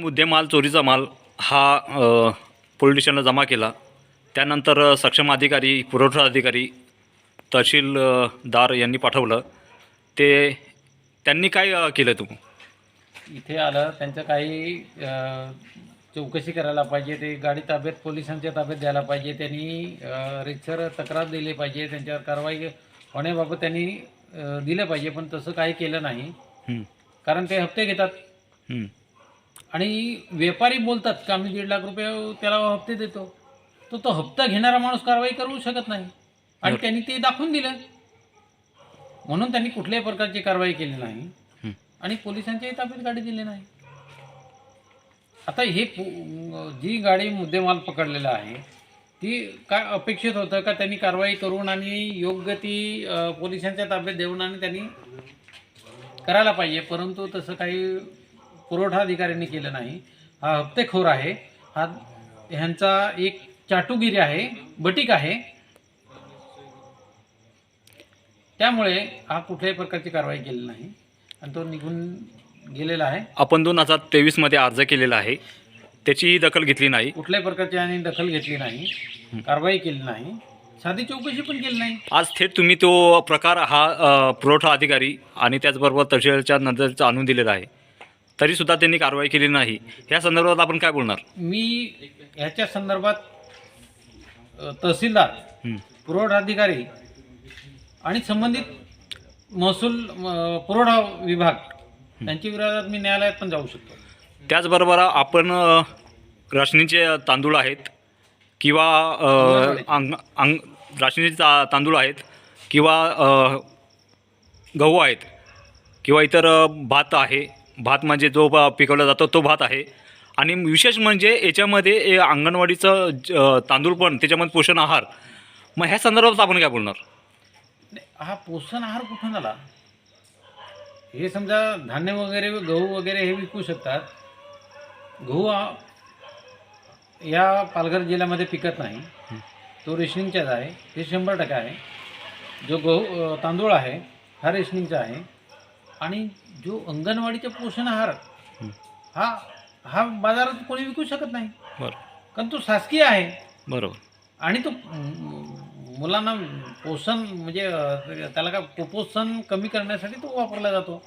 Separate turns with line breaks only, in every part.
मुद्देमाल चोरीचा माल हा पोलीस स्टेशनला जमा केला. त्यानंतर सक्षम अधिकारी पुरवठा अधिकारी तहसीलदार यांनी पाठवलं. ते त्यांनी काय केलं तुम्ही
इथे आलं त्यांचं काही चौकशी करायला पाहिजे ते गाडी ताब्यात पोलिसांच्या ताब्यात द्यायला पाहिजे त्यांनी रितसर तक्रार दिली पाहिजे त्यांच्यावर कारवाई होण्याबाबत त्यांनी दिलं पाहिजे पण तसं काही केलं नाही. कारण ते हप्ते घेतात. आणि व्यापारी बोलतात का आम्ही दीड लाख रुपये त्याला हप्ते देतो. तो तो हप्ता घेणारा माणूस कारवाई करू शकत नाही. आणि. त्यांनी ते दाखवून दिलं. म्हणून त्यांनी कुठल्याही प्रकारची कारवाई केली नाही. आणि पोलिसांच्याही ताब्यात गाडी दिली नाही. आता हे जी गाडी मुद्देमाल पकडलेला आहे ती काय अपेक्षित होतं का त्यांनी कारवाई करून आणि योग्य ती पोलिसांच्या ताब्यात देऊन आणि त्यांनी करायला पाहिजे? परंतु तसं काही पुरवठा अधिकाऱ्यांनी केलं नाही. हा हप्तेखोर आहे. हा ह्यांचा एक चाटुगिरी आहे बटीक आहे. त्यामुळे हा कुठल्याही प्रकारची कारवाई केली नाही. आणि तो निघून गेलेला आहे.
आपण दोन हजार तेवीसमध्ये अर्ज केलेला आहे. त्याचीही दखल घेतली नाही.
कुठल्याही प्रकारची आणि दखल घेतली नाही. कारवाई केली नाही. साधी चौकशी पण केली नाही.
आज थेट तुम्ही तो प्रकार हा अ, पुरवठा अधिकारी आणि त्याचबरोबर तहसीलच्या नजरेचा आणून दिलेला आहे. तरीसुद्धा त्यांनी कारवाई केली नाही. या संदर्भात आपण काय बोलणार?
मी ह्याच्या संदर्भात अ, तहसीलदार
हं.
पुरवठा अधिकारी आणि संबंधित महसूल अ, पुरवठा विभाग यांच्या विरोधात मी न्यायालयात पण जाऊ शकतो.
त्याचबरोबर आपण अ, राशनीचे तांदूळ आहेत किंवा अ, अंग अंग राशनीचे ता तांदूळ आहेत किंवा अ, गहू आहेत किंवा इतर अ, भात आहे. भात म्हणजे जो पिकवला जातो तो भात आहे. आणि विशेष म्हणजे याच्यामध्ये ए, अंगणवाडीचं ज- तांदूळ पण त्याच्यामध्ये पोषण आहार. मग ह्या संदर्भात आपण काय बोलणार?
हा पोषण आहार कुठून आला? हे समजा धान्य वगैरे गहू वगैरे हे विकू शकतात. गहू हा या पालघर जिल्ह्यामध्ये पिकत नाही. तो रेशनिंगचाच आहे. हे शंभर टक्के आहे. जो गहू तांदूळ आहे हा रेशनिंगचा आहे. आणि जो अंगणवाडीचा पोषण आहार
हं.
हा हा बाजारात कोणी विकू शकत नाही. कारण तो शासकीय आहे.
बरोबर.
आणि तो मुलांना पोषण म्हणजे त्याला काय कुपोषण कमी करण्यासाठी तो वापरला जातो.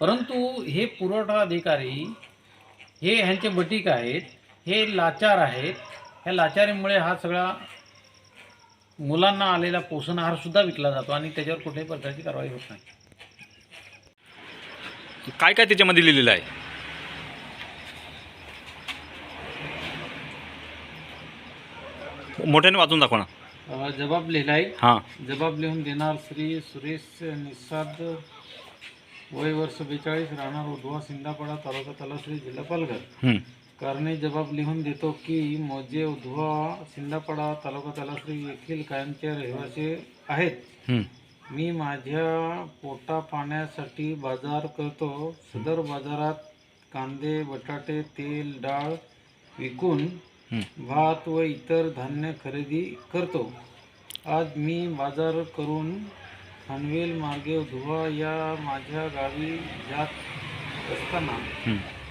परंतु हे पुरवठा अधिकारी हे ह्यांचे बटीक आहेत हे लाचार आहेत. ह्या लाचारीमुळे हा सगळा मुलांना आलेला पोषण आहार सुद्धा विकला जातो आणि त्याच्यावर कुठल्याही प्रकारची कारवाई होत नाही.
काय काय त्याच्यामध्ये लिहिलेलं आहे? मोठ्याने वाचून दाखवा ना.
अ, जबाब लिहिलाय
हां.
जबाब लिहून देणार श्री सुरेश निसाद वय वर्ष बेचाळीस राहणार उधवा सिंधापाडा तालुका तलासरी जिल्हा पालघर.
हं.
कारणे जबाब लिहून देतो की मोजे उधवा सिंधापाडा तालुका तलासरी येथील कायमचे रहिवासी आहेत.
हं.
मी माझ्या पोटा पाण्यासाठी बाजार करतो सदर बाजारात कांदे बटाटे तेल डाळ विकून. भात व इतर धान्य खरेदी करतो आज मी बाजार करून खानवेल मार्गे धुवा या माझ्या गावी जात असताना.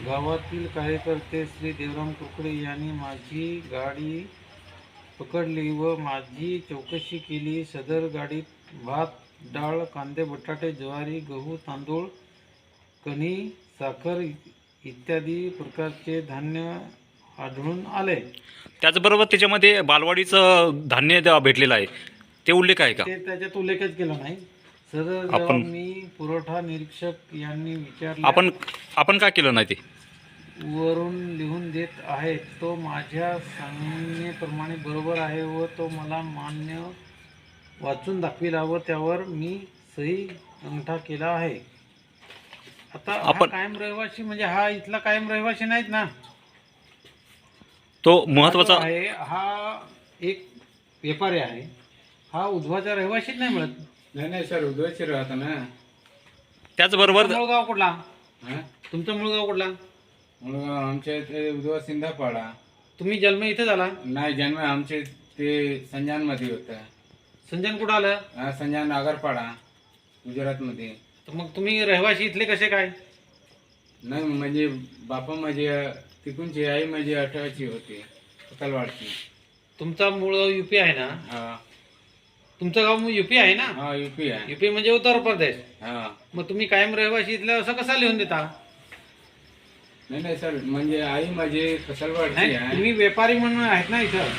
गावातील कार्यकर्ते श्री देवराम कुकडे यांनी माझी गाडी पकडली व माझी चौकशी केली सदर गाडीत भात डाळ कांदे बटाटे ज्वारी गहू तांदूळ कणी साखर इत्यादी प्रकारचे धान्य आढळून आले.
त्याचबरोबर त्याच्यामध्ये बालवाडीचं धान्य द- भेटलेलं आहे. ते उल्लेख आहे का?
ते त्याच्यात उल्लेखच केला नाही. सदर
आपण-
मी पुरवठा निरीक्षक यांनी विचारले
आपण आपण काय केलं नाही ते?
वरून लिहून देत आहे तो माझ्या सांगण्याप्रमाणे बरोबर आहे व तो मला मान्य वाचून दाखविला व त्यावर मी सही अंगठा केला आहे. आता हा
आपण-
कायम रहिवासी म्हणजे हा इथला कायम रहिवासी नाहीत ना?
तो
हा जो
महत्त्वाचा
आहे हा एक व्यापारी आहे. हा उधवाचा रहिवासीच नाही मिळत.
नाही नाही सर उद्वैची राहतो ना.
त्याचबरोबर
तुमचा मूळ गाव कुठला?
हा?
तुमचा मूळ गाव कुठला?
मुलगा आमच्या इथे उद्वा सिंधापाडा.
तुम्ही जन्म इथे झाला?
नाही जन्म आमचे ते संजानमध्ये होता.
संजन कुठं आलं?
हा संजान आगरपाडा गुजरातमध्ये.
तर मग तुम्ही रहिवासी इथले कसे काय?
नाही म्हणजे बापा माझे तिकूनची आई माझी अठराची होती कलवाडची.
तुमचा मूळ युपी आहे ना?
हा.
तुमचं गाव युपी आहे ना?
हा युपी आहे.
युपी म्हणजे उत्तर प्रदेश.
हा.
मग तुम्ही कायम रहिवासी इथलं असं कसा लिहून देता?
नाही नाही सर म्हणजे आई माझी कसलवाडची
नाही
आहे.
तुम्ही व्यापारी म्हणून आहेत ना इथं?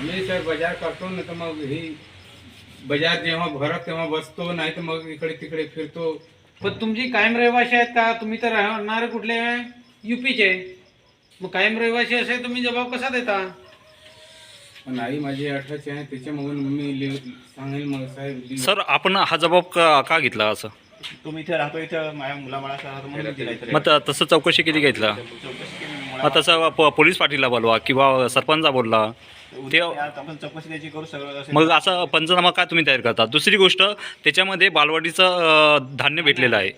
मी सर बाजार करतो ना तर मग ही बाजार जेव्हा भरत तेव्हा बसतो नाही तर मग इकडे तिकडे फिरतो.
पण तुमची कायम रहिवासी आहेत का? तुम्ही तर राहणारे कुठले? युपीचे. मग कायम रहिवासी असेल तुम्ही जबाब कसा देता?
पण आई माझी अठराची आहे. त्याच्यामुळे मी लिह सांगेल मग साहेब. लिह-
सर आपण हा जबाब का का घेतला असं?
तुम्ही इथे राहतो इथं माझ्या मुला मला राहतो म्हणून दिला इथे
मग त- तसं चौकशी केली घेतला?
चौकशी केली मी
मग तसं प- पोलीस पाटीलला बोलवा किंवा सरपंचा बोलला.
उद्या यात आपण चौकशी त्याची करू सगळं असेल.
मग असं पंचनामा काय तुम्ही तयार करता? दुसरी गोष्ट त्याच्यामध्ये बालवाडीचं धान्य भेटलेलं आहे.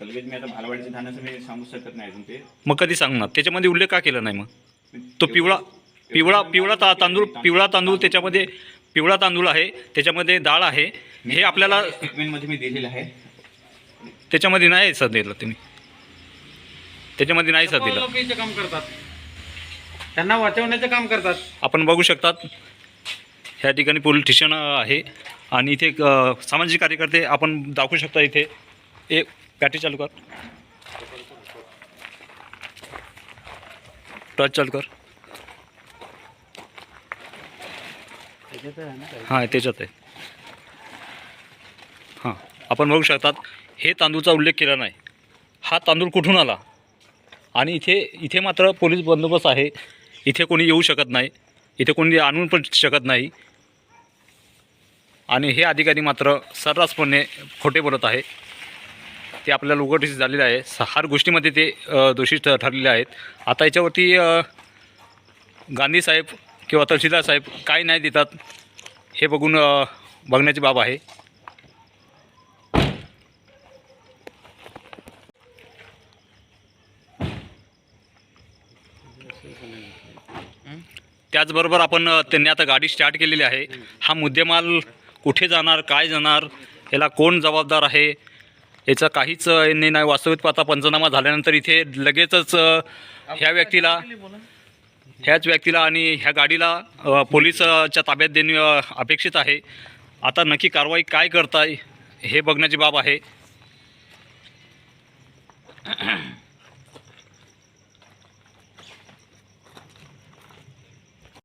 तर लगेच मी आता भालवाडीचे धान्याचं मी सांगू शकत नाही अजून ते.
मग कधी सांगणार? त्याच्यामध्ये उल्लेख का केला नाही मग? तो पिवळा पिवळा पिवळा ता तांदूळ पिवळा तांदूळ त्याच्यामध्ये पिवळा तांदूळ आहे त्याच्यामध्ये डाळ आहे. हे आपल्याला
स्टेटमेंटमध्ये मी दिलेलं आहे.
त्याच्यामध्ये नाही सर दिलं तुम्ही. त्याच्यामध्ये नाही सर दिलं.
काम करतात. त्यांना वाचवण्याचं काम करतात.
आपण बघू शकतात ह्या ठिकाणी पोलीस स्टेशन आहे. आणि इथे अ, सामाजिक कार्यकर्ते आपण दाखवू शकता इथे. एक बॅटरी चालू कर. टच चालू कर. हां त्याच्यात आहे. हां आपण बघू शकतात हे तांदूळचा उल्लेख केला नाही. हा तांदूळ कुठून आला? आणि इथे इथे मात्र पोलीस बंदोबस्त आहे. इथे कोणी येऊ शकत नाही इथे कोणी आणून पण शकत नाही. आणि हे अधिकारी मात्र सर्रासपणे खोटे बोलत आहे. ते आपल्याला उघडीस झालेलं आहे. हर गोष्टीमध्ये ते दोषी ठ- ठरलेले आहेत. आता याच्यावरती गांधी साहेब किंवा तहसीलदार साहेब काय नाही देतात हे बघून बघण्याची बाब आहे. त्याचबरोबर आपण त्यांनी आता गाडी स्टार्ट केलेली आहे. हा मुद्देमाल कुठे जाणार काय जाणार याला कोण जबाबदार आहे याचं काहीच यांनी नाही वास्तविक पाहता पंचनामा झाल्यानंतर इथे लगेचच ह्या व्यक्तीला ह्याच व्यक्तीला आणि ह्या गाडीला पोलिसच्या ताब्यात देणे अपेक्षित आहे. आता नक्की कारवाई काय करताय हे बघण्याची बाब आहे.